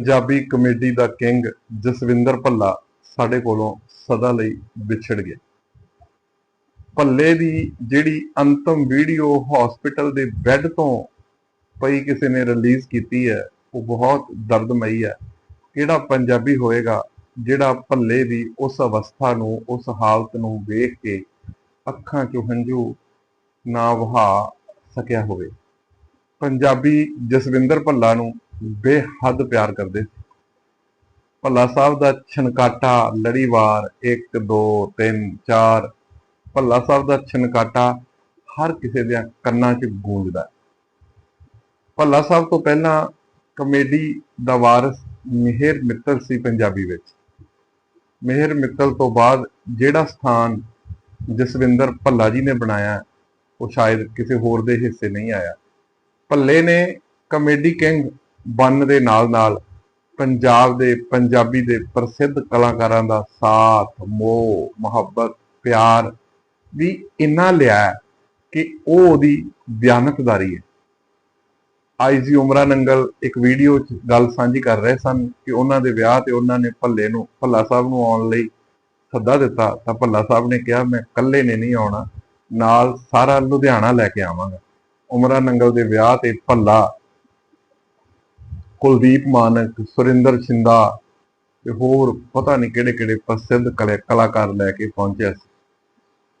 Punjabi comedy ਦਾ king Jaswinder Bhalla ਸਾਡੇ ਕੋਲੋਂ ਸਦਾ ਲਈ ਵਿਛੜ ਗਿਆ। ਭੱਲੇ ਦੀ ਜਿਹੜੀ ਅੰਤਮ ਵੀਡੀਓ ਹਸਪੀਟਲ ਦੇ ਬੈੱਡ ਤੋਂ ਪਈ ਕਿਸੇ ਨੇ ਰਿਲੀਜ਼ ਕੀਤੀ ਹੈ, ਉਹ ਬਹੁਤ ਦਰਦਮਈ ਹੈ। ਕਿਹੜਾ ਪੰਜਾਬੀ ਹੋਏਗਾ ਜਿਹੜਾ ਭੱਲੇ ਦੀ ਉਸ ਅਵਸਥਾ ਨੂੰ, ਉਸ ਹਾਲਤ ਨੂੰ ਵੇਖ ਕੇ ਅੱਖਾਂ 'ਚੋਂ ਹੰਝੂ ਨਾ ਵਹਾ ਸਕਿਆ ਹੋਵੇ। ਪੰਜਾਬੀ ਜਸਵਿੰਦਰ ਭੱਲਾ ਨੂੰ ਬੇਹੱਦ ਪਿਆਰ ਕਰਦੇ। ਸੀ ਭੱਲਾ ਸਾਹਿਬ ਦਾ ਛਨਕਾਟਾ, ਲੜੀਵਾਰ 1 2 3 4 ਭੱਲਾ ਸਾਹਿਬ ਦਾ ਛਨਕਾਟਾ ਹਰ ਕਿਸੇ ਦੇ ਕੰਨਾਂ 'ਚ ਗੂੰਜਦਾ ਹੈ। ਭੱਲਾ ਸਾਹਿਬ ਤੋਂ ਪਹਿਲਾਂ ਕਮੇਡੀ ਦਾ ਵਾਰਸ ਮਿਹਰ ਮਿੱਤਲ ਸੀ ਪੰਜਾਬੀ ਵਿੱਚ। ਮਿਹਰ ਮਿੱਤਲ ਤੋਂ ਬਾਅਦ ਜਿਹੜਾ ਸਥਾਨ ਜਸਵਿੰਦਰ ਭੱਲਾ ਜੀ ਨੇ ਬਣਾਇਆ, ਉਹ ਸ਼ਾਇਦ ਕਿਸੇ ਹੋਰ ਦੇ ਹਿੱਸੇ ਨਹੀਂ ਆਇਆ। ਭੱਲੇ ਨੇ ਕਮੇਡੀ ਕਿੰਗ ਬਣਨ ਦੇ ਨਾਲ-ਨਾਲ ਪੰਜਾਬ ਦੇ, ਪੰਜਾਬੀ ਦੇ ਪ੍ਰਸਿੱਧ ਕਲਾਕਾਰਾਂ ਦਾ ਸਾਥ, ਮੋਹ, ਮੁਹੱਬਤ, ਪਿਆਰ ਵੀ ਇੰਨਾ ਲਿਆ ਕਿ ਉਹ ਉਹਦੀ ਬਿਆਨਤਦਾਰੀ ਹੈ। ਆਈਜੀ ਉਮਰਾ ਨੰਗਲ ਇੱਕ ਵੀਡੀਓ 'ਚ ਗੱਲ ਸਾਂਝੀ ਕਰ ਰਹੇ ਸਨ ਕਿ ਉਹਨਾਂ ਦੇ ਵਿਆਹ ਤੇ ਉਹਨਾਂ ਨੇ ਭੱਲੇ ਨੂੰ, ਭੱਲਾ ਸਾਹਿਬ ਨੂੰ ਆਉਣ ਲਈ ਸੱਦਾ ਦਿੱਤਾ। ਤਾਂ ਭੱਲਾ ਸਾਹਿਬ ਨੇ ਕਿਹਾ, ਮੈਂ ਇਕੱਲੇ ਨੇ ਨਹੀਂ ਆਉਣਾ, ਨਾਲ ਸਾਰਾ ਲੁਧਿਆਣਾ ਲੈ ਕੇ ਆਵਾਂਗਾ। ਉਮਰਾ ਨੰਗਲ ਦੇ ਵਿਆਹ ਤੇ ਭੱਲਾ ਕੁਲਦੀਪ ਮਾਨਕ, ਸੁਰਿੰਦਰ ਛਿੰਦਾ ਤੇ ਹੋਰ ਪਤਾ ਨਹੀਂ ਕਿਹੜੇ ਕਿਹੜੇ ਪ੍ਰਸਿੱਧ ਕਲਾ- ਕਲਾਕਾਰ ਲੈ ਕੇ ਪਹੁੰਚਿਆ ਸੀ।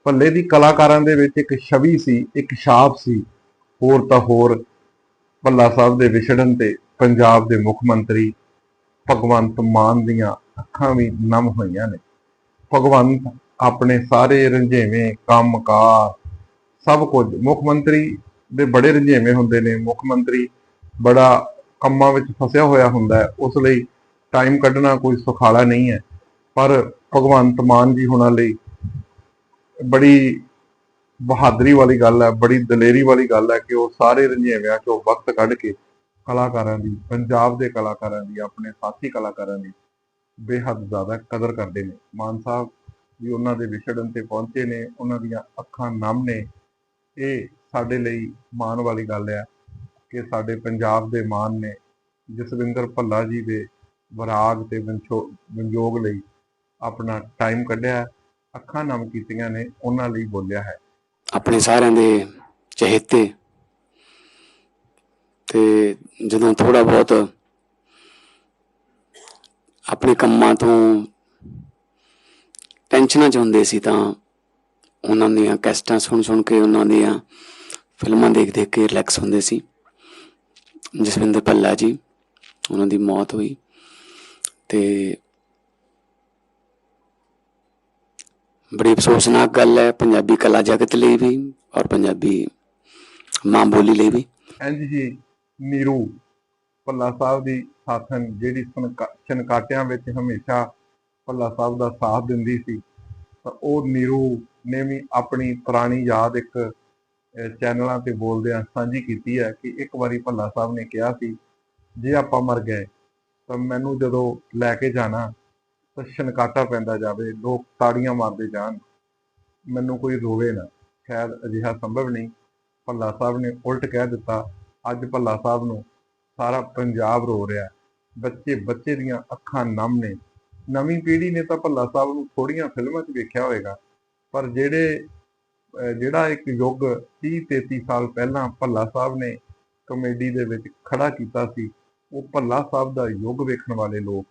ਭੱਲੇ ਦੀ ਕਲਾਕਾਰਾਂ ਦੇ ਵਿੱਚ ਇੱਕ ਛਵੀ ਸੀ, ਇੱਕ ਛਾਪ ਸੀ। ਹੋਰ ਤਾਂ ਹੋਰ, ਭੱਲਾ ਸਾਹਿਬ ਦੇ ਵਿਛੜਨ ਤੇ ਪੰਜਾਬ ਦੇ ਮੁੱਖ ਮੰਤਰੀ ਭਗਵੰਤ ਮਾਨ ਦੀਆਂ ਅੱਖਾਂ ਵੀ ਨਮ ਹੋਈਆਂ ਨੇ। ਭਗਵੰਤ ਆਪਣੇ ਸਾਰੇ ਰੰਝੇਵੇਂ ਕੰਮਕਾਰ, ਸਭ ਕੁਝ ਮੁੱਖ ਮੰਤਰੀ ਦੇ ਬੜੇ ਰੰਝੇਵੇਂ ਹੁੰਦੇ ਨੇ। ਮੁੱਖ ਮੰਤਰੀ ਬੜਾ ਕੰਮਾਂ ਵਿੱਚ ਫਸਿਆ ਹੋਇਆ ਹੁੰਦਾ ਹੈ, ਉਸ ਲਈ ਟਾਈਮ ਕੱਢਣਾ ਕੋਈ ਸੁਖਾਲਾ ਨਹੀਂ ਹੈ। ਪਰ ਭਗਵੰਤ ਮਾਨ ਜੀ ਹੁਣਾਂ ਲਈ ਬੜੀ ਬਹਾਦਰੀ ਵਾਲੀ ਗੱਲ ਹੈ, ਬੜੀ ਦਲੇਰੀ ਵਾਲੀ ਗੱਲ ਹੈ ਕਿ ਉਹ ਸਾਰੇ ਰੰਝੇਵਿਆਂ ਚੋਂ ਵਕਤ ਕੱਢ ਕੇ ਕਲਾਕਾਰਾਂ ਦੀ, ਪੰਜਾਬ ਦੇ ਕਲਾਕਾਰਾਂ ਦੀ, ਆਪਣੇ ਸਾਥੀ ਕਲਾਕਾਰਾਂ ਦੀ ਬੇਹੱਦ ਜ਼ਿਆਦਾ ਕਦਰ ਕਰਦੇ ਨੇ। ਮਾਨ ਸਾਹਿਬ ਵੀ ਉਹਨਾਂ ਦੇ ਵਿਛੜਨ ਤੇ ਪਹੁੰਚੇ ਨੇ, ਉਹਨਾਂ ਦੀਆਂ ਅੱਖਾਂ ਨਮ ਨੇ। ਇਹ ਸਾਡੇ ਲਈ ਮਾਣ ਵਾਲੀ ਗੱਲ ਹੈ। ਕਿ ਸਾਡੇ ਪੰਜਾਬ ਦੇ ਮਾਨ ਨੇ ਜਸਵਿੰਦਰ ਭੱਲਾ ਜੀ ਦੇ ਵਿਰਾਗ ਤੇ ਵਿੰਜੋਗ ਲਈ ਆਪਣਾ ਟਾਈਮ ਕੱਢਿਆ ਅੱਖਾਂ ਨਮ ਕੀਤੀਆਂ ਨੇ, ਉਹਨਾਂ ਲਈ ਬੋਲਿਆ ਹੈ। ਆਪਣੇ ਸਾਰਿਆਂ ਦੇ ਚਹੇਤੇ ਤੇ ਜਦੋਂ ਥੋੜਾ ਬਹੁਤ ਆਪਣੇ ਕੰਮਾਂ ਤੋਂ ਟੈਨਸ਼ਨਾਂ ਚ ਹੁੰਦੇ ਸੀ ਤਾਂ ਉਹਨਾਂ ਦੀਆਂ ਕੈਸਟਾਂ ਸੁਣ ਸੁਣ ਕੇ ਉਹਨਾਂ ਦੀਆਂ ਫਿਲਮਾਂ ਦੇਖ ਦੇਖ ਕੇ ਰਿਲੈਕਸ ਹੁੰਦੇ ਸੀ। ਜਸਵਿੰਦਰ ਭੱਲਾ ਜੀ, ਉਹਨਾਂ ਦੀ ਮੌਤ ਹੋਈ ਤੇ ਬੜੀ ਅਫਸੋਸਨਾਕ ਗੱਲ ਹੈ, ਪੰਜਾਬੀ ਕਲਾ ਜਗਤ ਲਈ ਵੀ ਔਰ ਪੰਜਾਬੀ ਮਾਂ ਬੋਲੀ ਲਈ ਵੀ। ਇੰਝ ਹੀ ਨੀਰੂ ਭੱਲਾ ਸਾਹਿਬ ਦੀ ਸਾਥਣ ਜਿਹੜੀ ਸਨਕਾ- ਵਿੱਚ ਹਮੇਸ਼ਾ ਭੱਲਾ ਸਾਹਿਬ ਦਾ ਸਾਥ ਦਿੰਦੀ ਸੀ, ਤਾਂ ਉਹ ਨੀਰੂ ਨੇ ਵੀ ਆਪਣੀ ਪੁਰਾਣੀ ਯਾਦ ਇੱਕ ਚੈਨਲਾਂ ਤੇ ਬੋਲਦਿਆਂ ਸਾਂਝੀ ਕੀਤੀ ਹੈ ਕਿ ਇੱਕ ਵਾਰੀ ਭੱਲਾ ਸਾਹਿਬ ਨੇ ਕਿਹਾ ਸੀ, ਜੇ ਆਪਾਂ ਮਰ ਗਏ, ਤਾਂ ਮੈਨੂੰ ਜਦੋਂ ਲੈ ਕੇ ਜਾਣਾ, ਤਾਂ ਛਨਕਾਟਾ ਪੈਂਦਾ ਜਾਵੇ, ਲੋਕ ਤਾੜੀਆਂ ਮਾਰਦੇ ਜਾਣ, ਮੈਨੂੰ ਕੋਈ ਰੋਵੇ ਨਾ। ਸ਼ਾਇਦ ਅਜਿਹਾ ਸੰਭਵ ਨਹੀਂ। ਭੱਲਾ ਸਾਹਿਬ ਨੇ ਉਲਟ ਕਹਿ ਦਿੱਤਾ, ਅੱਜ ਭੱਲਾ ਸਾਹਿਬ ਨੂੰ ਸਾਰਾ ਪੰਜਾਬ ਰੋ ਰਿਹਾ ਬੱਚੇ ਬੱਚੇ ਦੀਆਂ ਅੱਖਾਂ ਨਮ ਨੇ। ਨਵੀਂ ਪੀੜ੍ਹੀ ਨੇ ਤਾਂ ਭੱਲਾ ਸਾਹਿਬ ਨੂੰ ਥੋੜੀਆਂ ਫਿਲਮਾਂ 'ਚ ਵੇਖਿਆ ਹੋਵੇਗਾ, ਪਰ ਜਿਹੜੇ ਜਿਹੜਾ ਇੱਕ ਯੁੱਗ 30 33 ਸਾਲ ਪਹਿਲਾਂ ਭੱਲਾ ਸਾਹਿਬ ਨੇ ਕਮੇਡੀ ਦੇ ਵਿੱਚ ਖੜਾ ਕੀਤਾ ਸੀ, ਉਹ ਭੱਲਾ ਸਾਹਿਬ ਦਾ ਯੁੱਗ ਵੇਖਣ ਵਾਲੇ ਲੋਕ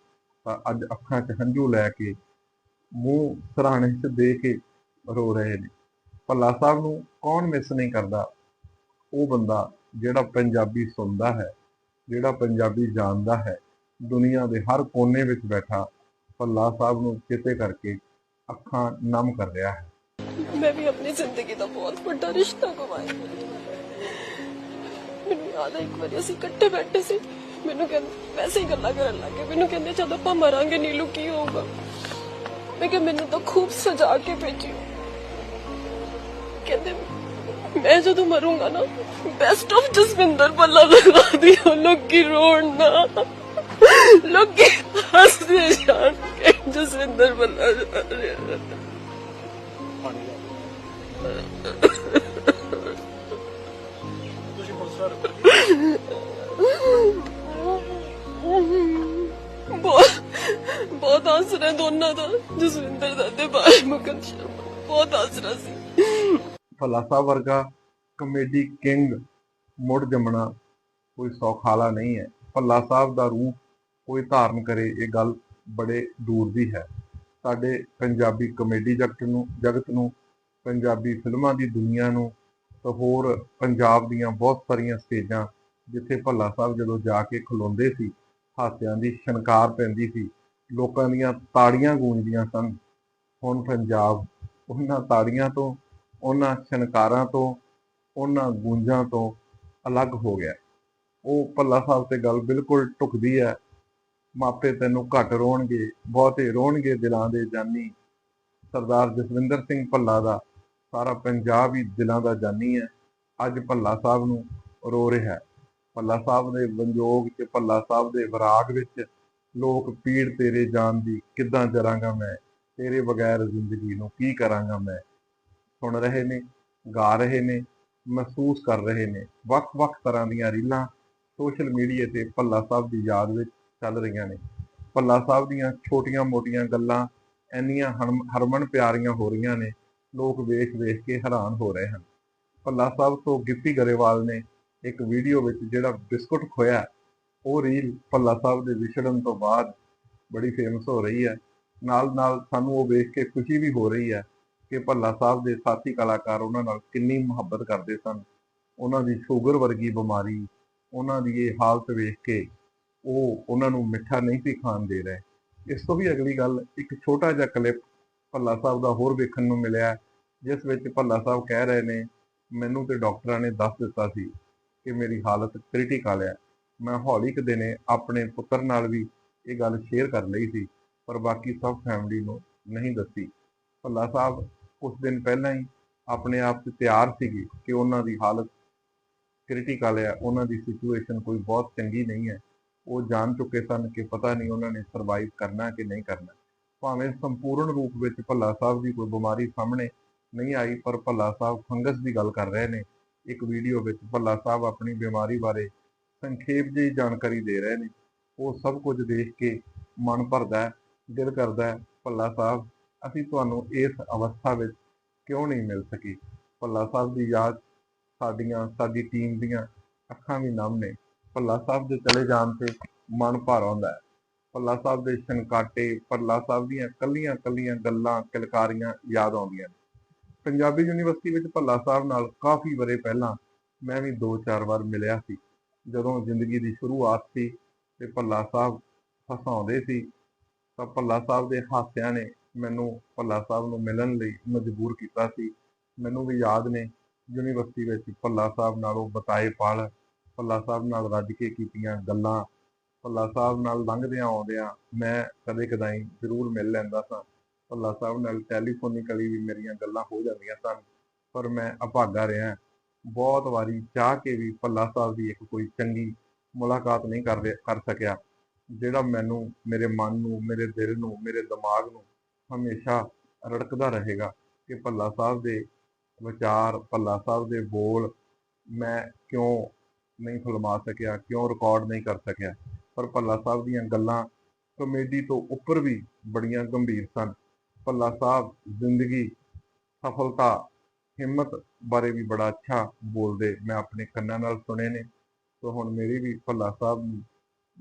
ਅੱਜ ਅੱਖਾਂ 'ਚ ਹੰਝੂ ਲੈ ਕੇ ਮੂੰਹ ਸਰਾਣੇ 'ਚ ਦੇ ਕੇ ਰੋ ਰਹੇ ਨੇ। ਭੱਲਾ ਸਾਹਿਬ ਨੂੰ ਕੌਣ ਮਿਸ ਨਹੀਂ ਕਰਦਾ? ਉਹ ਬੰਦਾ ਜਿਹੜਾ ਪੰਜਾਬੀ ਸੁਣਦਾ ਹੈ, ਜਿਹੜਾ ਪੰਜਾਬੀ ਜਾਣਦਾ ਹੈ, ਦੁਨੀਆ ਦੇ ਹਰ ਕੋਨੇ ਵਿੱਚ ਬੈਠਾ ਭੱਲਾ ਸਾਹਿਬ ਨੂੰ ਚੇਤੇ ਕਰਕੇ ਅੱਖਾਂ ਨਮ ਕਰ ਰਿਹਾ ਹੈ। ਮੈਂ ਵੀ ਆਪਣੀ ਜ਼ਿੰਦਗੀ ਦਾ ਬਹੁਤ ਵੱਡਾ ਰਿਸ਼ਤਾ ਗਵਾਇਆ। ਮੈਨੂੰ ਯਾਦ ਹੈ ਇੱਕ ਵਾਰੀ ਅਸੀਂ ਇਕੱਠੇ ਬੈਠੇ ਸੀ। ਮੈਨੂੰ ਕਹਿੰਦੇ ਵੈਸੇ ਹੀ ਗੱਲਾਂ ਕਰਨ ਲੱਗੇ ਮੈਨੂੰ ਕਹਿੰਦੇ, ਜਦ ਆਪਾਂ ਮਰਾਂਗੇ, ਨੀਲੂ, ਕੀ ਹੋਊਗਾ? ਮੈਂ ਕਿਹਾ, ਮੈਨੂੰ ਤਾਂ ਖੂਬ ਸਜਾ ਕੇ ਭੇਜਿਓ। ਕਹਿੰਦੇ, ਮੈਂ ਜਦੋਂ ਮਰੂੰਗਾ ਨਾ ਬੈਸਟ ਆਫ ਜਸਵਿੰਦਰ ਪੱਲਾ ਲਗਾ ਦਿਓ। ਲੋਕੀ ਰੋਣ ਨਾ। ਲੋਕੀ ਹੱਸਦੇ ਜਾਣ ਜਸਵਿੰਦਰ ਬੱਲਾ ਤੁਸੀਂ ਪੁਲਿਸ ਵਾਲੇ ਬਹੁਤ ਆਸਰਾ ਦੋਨਾਂ ਦਾ, ਜਸਵਿੰਦਰ ਦਾ ਤੇ ਬਾਲ ਮੁਕਤ ਸ਼ਰਮਾ। ਬਹੁਤ ਆਸਰਾ ਸੀ। ਭੱਲਾ ਸਾਹਿਬ ਵਰਗਾ ਕਮੇਡੀ ਕਿੰਗ ਮੁੜ ਜੰਮਣਾ ਕੋਈ ਸੌਖਾਲਾ ਨਹੀਂ ਹੈ। ਭੱਲਾ ਸਾਹਿਬ ਦਾ ਰੂਪ ਕੋਈ ਧਾਰਨ ਕਰੇ, ਇਹ ਗੱਲ ਬੜੇ ਦੂਰ ਦੀ ਹੈ। ਸਾਡੇ ਪੰਜਾਬੀ ਕਮੇਡੀ ਜਗਤ ਨੂੰ ਜਗਤ ਨੂੰ ਪੰਜਾਬੀ ਫਿਲਮਾਂ ਦੀ ਦੁਨੀਆ ਨੂੰ ਤਾਂ ਹੋਰ ਪੰਜਾਬ ਦੀਆਂ ਬਹੁਤ ਸਾਰੀਆਂ ਸਟੇਜਾਂ ਜਿੱਥੇ ਭੱਲਾ ਸਾਹਿਬ ਜਦੋਂ ਜਾ ਕੇ ਖਲੋਂਦੇ ਸੀ, ਹਾਸਿਆਂ ਦੀ ਛਣਕਾਰ ਪੈਂਦੀ ਸੀ, ਲੋਕਾਂ ਦੀਆਂ ਤਾੜੀਆਂ ਗੂੰਜਦੀਆਂ ਸਨ। ਹੁਣ ਪੰਜਾਬ ਉਹਨਾਂ ਤਾੜੀਆਂ ਤੋਂ, ਉਹਨਾਂ ਛਣਕਾਰਾਂ ਤੋਂ, ਉਹਨਾਂ ਗੂੰਜਾਂ ਤੋਂ ਅਲੱਗ ਹੋ ਗਿਆ। ਉਹ ਭੱਲਾ ਸਾਹਿਬ ਤੇ ਗੱਲ ਬਿਲਕੁਲ ਢੁਕਦੀ ਹੈ, ਮਾਪੇ ਤੈਨੂੰ ਘੱਟ ਰੋਣਗੇ, ਬਹੁਤੇ ਰੋਣਗੇ ਦਿਲਾਂ ਦੇ ਜਾਨੀ। ਸਰਦਾਰ ਜਸਵਿੰਦਰ ਸਿੰਘ ਭੱਲਾ ਦਾ ਸਾਰਾ ਪੰਜਾਬ ਹੀ ਦਿਲਾਂ ਦਾ ਜਾਨੀ ਹੈ। ਅੱਜ ਭੱਲਾ ਸਾਹਿਬ ਨੂੰ ਰੋ ਰਿਹਾ ਹੈ। ਭੱਲਾ ਸਾਹਿਬ ਦੇ ਵਿਯੋਗ ਤੇ ਭੱਲਾ ਸਾਹਿਬ ਦੇ ਵਿਰਾਗ ਵਿੱਚ ਲੋਕ ਪੀੜ ਤੇਰੇ ਜਾਨ ਦੀ ਕਿੱਦਾਂ ਜਰਾਂਗਾ ਮੈਂ? ਤੇਰੇ ਬਗੈਰ ਜ਼ਿੰਦਗੀ ਨੂੰ ਕੀ ਕਰਾਂਗਾ ਮੈਂ? ਸੁਣ ਰਹੇ ਨੇ, ਗਾ ਰਹੇ ਨੇ, ਮਹਿਸੂਸ ਕਰ ਰਹੇ ਨੇ, ਵੱਖ-ਵੱਖ ਤਰ੍ਹਾਂ ਦੀਆਂ ਰੀਲਾਂ ਸੋਸ਼ਲ ਮੀਡੀਆ ਤੇ ਭੱਲਾ ਸਾਹਿਬ ਦੀ ਯਾਦ ਵਿੱਚ ਚੱਲ ਰਹੀਆਂ ਨੇ। ਭੱਲਾ ਸਾਹਿਬ ਦੀਆਂ ਛੋਟੀਆਂ-ਮੋਟੀਆਂ ਗੱਲਾਂ ਇੰਨੀਆਂ ਹਰਮ- ਹਰਮਨ ਪਿਆਰੀਆਂ ਹੋ ਰਹੀਆਂ ਨੇ, ਲੋਕ ਵੇਖ-ਵੇਖ ਕੇ ਹੈਰਾਨ ਹੋ ਰਹੇ ਹਨ। ਭੱਲਾ ਸਾਹਿਬ ਤੋਂ ਗਿੱਪੀ ਗਰੇਵਾਲ ਨੇ ਇੱਕ ਵੀਡੀਓ ਵਿੱਚ ਜਿਹੜਾ ਬਿਸਕੁਟ ਖੋਇਆ, ਉਹ ਰੀਲ ਭੱਲਾ ਸਾਹਿਬ ਦੇ ਵਿਛੜਨ ਤੋਂ ਬਾਅਦ ਬੜੀ ਫੇਮਸ ਹੋ ਰਹੀ ਹੈ। ਨਾਲ ਨਾਲ ਸਾਨੂੰ ਉਹ ਵੇਖ ਕੇ ਖੁਸ਼ੀ ਵੀ ਹੋ ਰਹੀ ਹੈ ਕਿ ਭੱਲਾ ਸਾਹਿਬ ਦੇ ਸਾਥੀ ਕਲਾਕਾਰ ਉਹਨਾਂ ਨਾਲ ਕਿੰਨੀ ਮੁਹੱਬਤ ਕਰਦੇ ਸਨ। ਉਹਨਾਂ ਦੀ ਸ਼ੂਗਰ ਵਰਗੀ ਬਿਮਾਰੀ, ਉਹਨਾਂ ਦੀ ਇਹ ਹਾਲਤ ਵੇਖ ਕੇ ਉਹ ਉਹਨਾਂ ਨੂੰ ਮਿੱਠਾ ਨਹੀਂ ਸੀ ਖਾਣ ਦੇ ਰਹੇ। ਇਸ ਤੋਂ ਵੀ ਅਗਲੀ ਗੱਲ, ਇੱਕ ਛੋਟਾ ਜਿਹਾ ਕਲਿੱਪ ਭੱਲਾ ਸਾਹਿਬ ਦਾ ਹੋਰ ਵੇਖਣ ਨੂੰ ਮਿਲਿਆ ਜਿਸ ਵਿੱਚ ਭੱਲਾ ਸਾਹਿਬ ਕਹਿ ਰਹੇ ਨੇ, ਮੈਨੂੰ ਤੇ ਡਾਕਟਰਾਂ ਨੇ ਦੱਸ ਦਿੱਤਾ ਸੀ ਕਿ ਮੇਰੀ ਹਾਲਤ ਕ੍ਰਿਟੀਕਲ ਹੈ। ਮੈਂ ਹੌਲੀ ਕੁ ਦਿਨੇ ਆਪਣੇ ਪੁੱਤਰ ਨਾਲ ਵੀ ਇਹ ਗੱਲ ਸ਼ੇਅਰ ਕਰ ਲਈ ਸੀ, ਪਰ ਬਾਕੀ ਸਭ ਫੈਮਿਲੀ ਨੂੰ ਨਹੀਂ ਦੱਸੀ। ਭੱਲਾ ਸਾਹਿਬ ਕੁਝ ਦਿਨ ਪਹਿਲਾਂ ਹੀ ਆਪਣੇ ਆਪ 'ਚ ਤਿਆਰ ਸੀਗੇ ਕਿ ਉਹਨਾਂ ਦੀ ਹਾਲਤ ਕ੍ਰਿਟੀਕਲ ਹੈ, ਉਹਨਾਂ ਦੀ ਸਿਚੁਏਸ਼ਨ ਕੋਈ ਬਹੁਤ ਚੰਗੀ ਨਹੀਂ ਹੈ। ਉਹ ਜਾਣ ਚੁੱਕੇ ਸਨ ਕਿ ਪਤਾ ਨਹੀਂ ਉਹਨਾਂ ਨੇ ਸਰਵਾਈਵ ਕਰਨਾ ਕਿ ਨਹੀਂ ਕਰਨਾ। ਭਾਵੇਂ ਸੰਪੂਰਨ ਰੂਪ ਵਿੱਚ ਭੱਲਾ ਸਾਹਿਬ ਦੀ ਕੋਈ ਬਿਮਾਰੀ ਸਾਹਮਣੇ ਨਹੀਂ ਆਈ, ਪਰ ਭੱਲਾ ਸਾਹਿਬ ਫੰਗਸ ਦੀ ਗੱਲ ਕਰ ਰਹੇ ਨੇ। ਇੱਕ ਵੀਡੀਓ ਵਿੱਚ ਭੱਲਾ ਸਾਹਿਬ ਆਪਣੀ ਬਿਮਾਰੀ ਬਾਰੇ ਸੰਖੇਪ ਜਿਹੀ ਜਾਣਕਾਰੀ ਦੇ ਰਹੇ ਨੇ। ਉਹ ਸਭ ਕੁਝ ਦੇਖ ਕੇ ਮਨ ਭਰਦਾ ਹੈ, ਦਿਲ ਕਰਦਾ ਹੈ, ਭੱਲਾ ਸਾਹਿਬ, ਅਸੀਂ ਤੁਹਾਨੂੰ ਇਸ ਅਵਸਥਾ ਵਿੱਚ ਕਿਉਂ ਨਹੀਂ ਮਿਲ ਸਕੀ? ਭੱਲਾ ਸਾਹਿਬ ਦੀ ਯਾਦ ਸਾਡੀਆਂ, ਸਾਡੀ ਟੀਮ ਦੀਆਂ ਅੱਖਾਂ ਵੀ ਨਮ ਨੇ। ਭੱਲਾ ਸਾਹਿਬ ਦੇ ਚਲੇ ਜਾਣ ਤੇ ਮਨ ਭਰ ਆਉਂਦਾ ਹੈ। ਭੱਲਾ ਸਾਹਿਬ ਦੇ ਛਣਕਾਟੇ, ਭੱਲਾ ਸਾਹਿਬ ਦੀਆਂ ਕੱਲੀਆਂ ਕੱਲੀਆਂ ਗੱਲਾਂ, ਕਿਲਕਾਰੀਆਂ ਯਾਦ ਆਉਂਦੀਆਂ ਨੇ। ਪੰਜਾਬੀ ਯੂਨੀਵਰਸਿਟੀ ਵਿੱਚ ਭੱਲਾ ਸਾਹਿਬ ਨਾਲ ਕਾਫੀ ਵਰੇ ਪਹਿਲਾਂ ਮੈਂ ਵੀ ਦੋ ਚਾਰ ਵਾਰ ਮਿਲਿਆ ਸੀ। ਜਦੋਂ ਜ਼ਿੰਦਗੀ ਦੀ ਸ਼ੁਰੂਆਤ ਸੀ ਤੇ ਭੱਲਾ ਸਾਹਿਬ ਹਸਾਉਂਦੇ ਸੀ, ਤਾਂ ਭੱਲਾ ਸਾਹਿਬ ਦੇ ਹਾਸਿਆਂ ਨੇ ਮੈਨੂੰ ਭੱਲਾ ਸਾਹਿਬ ਨੂੰ ਮਿਲਣ ਲਈ ਮਜਬੂਰ ਕੀਤਾ ਸੀ। ਮੈਨੂੰ ਵੀ ਯਾਦ ਨੇ ਯੂਨੀਵਰਸਿਟੀ ਵਿੱਚ ਭੱਲਾ ਸਾਹਿਬ ਨਾਲੋਂ ਬਤਾਏ ਪਾਲ ਭੱਲਾ ਸਾਹਿਬ ਨਾਲ ਰੱਜ ਕੇ ਕੀਤੀਆਂ ਗੱਲਾਂ, ਭੱਲਾ ਸਾਹਿਬ ਨਾਲ ਲੰਘਦਿਆਂ ਆਉਂਦਿਆਂ ਮੈਂ ਕਦੇ ਕਦਾਈ ਜ਼ਰੂਰ ਮਿਲ ਲੈਂਦਾ ਸਾਂ। ਭੱਲਾ ਸਾਹਿਬ ਨਾਲ ਟੈਲੀਫੋਨਿਕਲੀ ਵੀ ਮੇਰੀਆਂ ਗੱਲਾਂ ਹੋ ਜਾਂਦੀਆਂ ਸਨ, ਪਰ ਮੈਂ ਅਭਾਗਾ ਰਿਹਾ। ਬਹੁਤ ਵਾਰੀ ਚਾਹ ਕੇ ਵੀ ਭੱਲਾ ਸਾਹਿਬ ਦੀ ਇੱਕ ਕੋਈ ਚੰਗੀ ਮੁਲਾਕਾਤ ਨਹੀਂ ਕਰ ਰਿਹਾ- ਕਰ ਸਕਿਆ, ਜਿਹੜਾ ਮੈਨੂੰ ਮੇਰੇ ਮਨ ਨੂੰ, ਮੇਰੇ ਦਿਲ ਨੂੰ, ਮੇਰੇ ਦਿਮਾਗ ਨੂੰ ਹਮੇਸ਼ਾ ਰੜਕਦਾ ਰਹੇਗਾ ਕਿ ਭੱਲਾ ਸਾਹਿਬ ਦੇ ਵਿਚਾਰ, ਭੱਲਾ ਸਾਹਿਬ ਦੇ ਬੋਲ ਮੈਂ ਕਿਉਂ ਨਹੀਂ ਫਿਲਮਾ ਸਕਿਆ, ਕਿਉਂ ਰਿਕਾਰਡ ਨਹੀਂ ਕਰ ਸਕਿਆ। ਪਰ ਭੱਲਾ ਸਾਹਿਬ ਦੀਆਂ ਗੱਲਾਂ ਕਮੇਡੀ ਤੋਂ ਉੱਪਰ ਵੀ ਬੜੀਆਂ ਗੰਭੀਰ ਸਨ। ਭੱਲਾ ਸਾਹਿਬ ਜ਼ਿੰਦਗੀ, ਸਫਲਤਾ, ਹਿੰਮਤ ਬਾਰੇ ਵੀ ਬੜਾ ਅੱਛਾ ਬੋਲਦੇ, ਮੈਂ ਆਪਣੇ ਕੰਨਾਂ ਨਾਲ ਸੁਣੇ ਨੇ। ਸੋ ਹੁਣ ਮੇਰੀ ਵੀ ਭੱਲਾ ਸਾਹਿਬ ਨੂੰ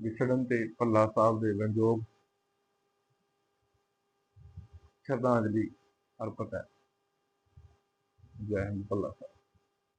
ਵਿਛੜਨ ਤੇ ਭੱਲਾ ਸਾਹਿਬ ਦੇ ਵਿਯੋਗ ਸ਼ਰਧਾਂਜਲੀ ਅਰਪਿਤ ਹੈ। ਜੈ ਹਿੰਦ ਭੱਲਾ ਸਾਹਿਬ।